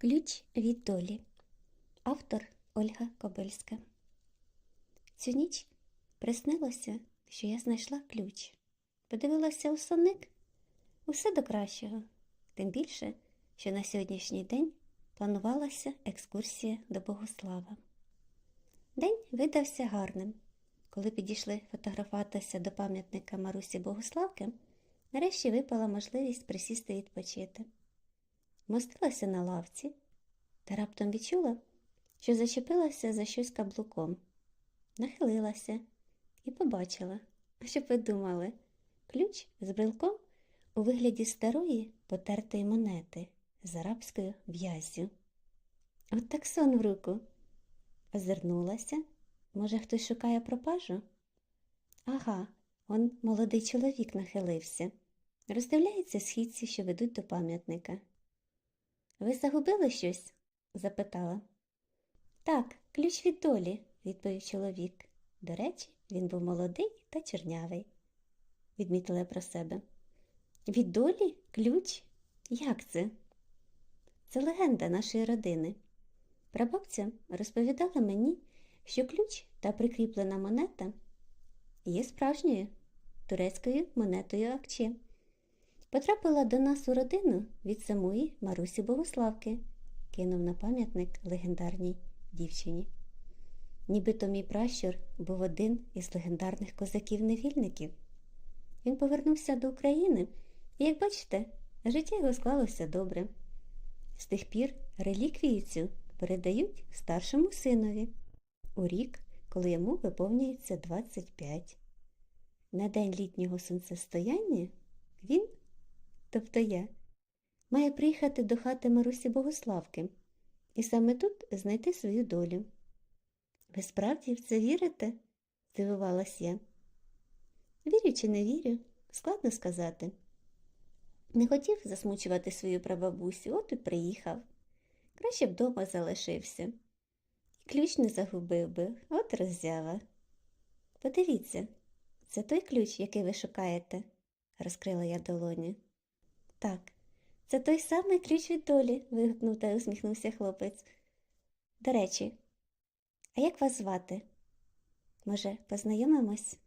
Ключ від долі. Автор Ольга Кобильська. Цю ніч приснилося, що я знайшла ключ. Подивилася у сонник. Усе до кращого. Тим більше, що на сьогоднішній день планувалася екскурсія до Богослава. День видався гарним. Коли підійшли фотографуватися до пам'ятника Марусі Богославки, нарешті випала можливість присісти відпочити. Мостилася на лавці та раптом відчула, що зачепилася за щось каблуком. Нахилилася і побачила, що ви думали, ключ з брелком у вигляді старої потертої монети з арабською в'яззю. От так сон в руку. Озирнулася. Може, хтось шукає пропажу? Ага, он молодий чоловік нахилився. Роздивляється східці, що ведуть до пам'ятника. Ви загубили щось? запитала. Так, ключ від долі, відповів чоловік. До речі, він був молодий та чорнявий, відмітила я про себе. Від долі ключ? Як це? Це легенда нашої родини. Прабабця розповідала мені, що ключ та прикріплена монета є справжньою турецькою монетою Акче. Потрапила до нас у родину від самої Марусі Богославки, кинув на пам'ятник легендарній дівчині. Нібито мій пращур був один із легендарних козаків-невільників. Він повернувся до України, і, як бачите, життя його склалося добре. З тих пір реліквію цю передають старшому синові у рік, коли йому виповнюється 25. На день літнього сонцестояння він, тобто я, має приїхати до хати Марусі Богославки і саме тут знайти свою долю. Ви справді в це вірите? здивувалась я. Вірю чи не вірю, складно сказати. Не хотів засмучувати свою прабабусю, от і приїхав. Краще б дома залишився. І ключ не загубив би, от роззява. Подивіться, це той ключ, який ви шукаєте, розкрила я долоні. Так, це той самий ключ від долі, вигукнув та усміхнувся хлопець. До речі, а як вас звати? Може, познайомимось?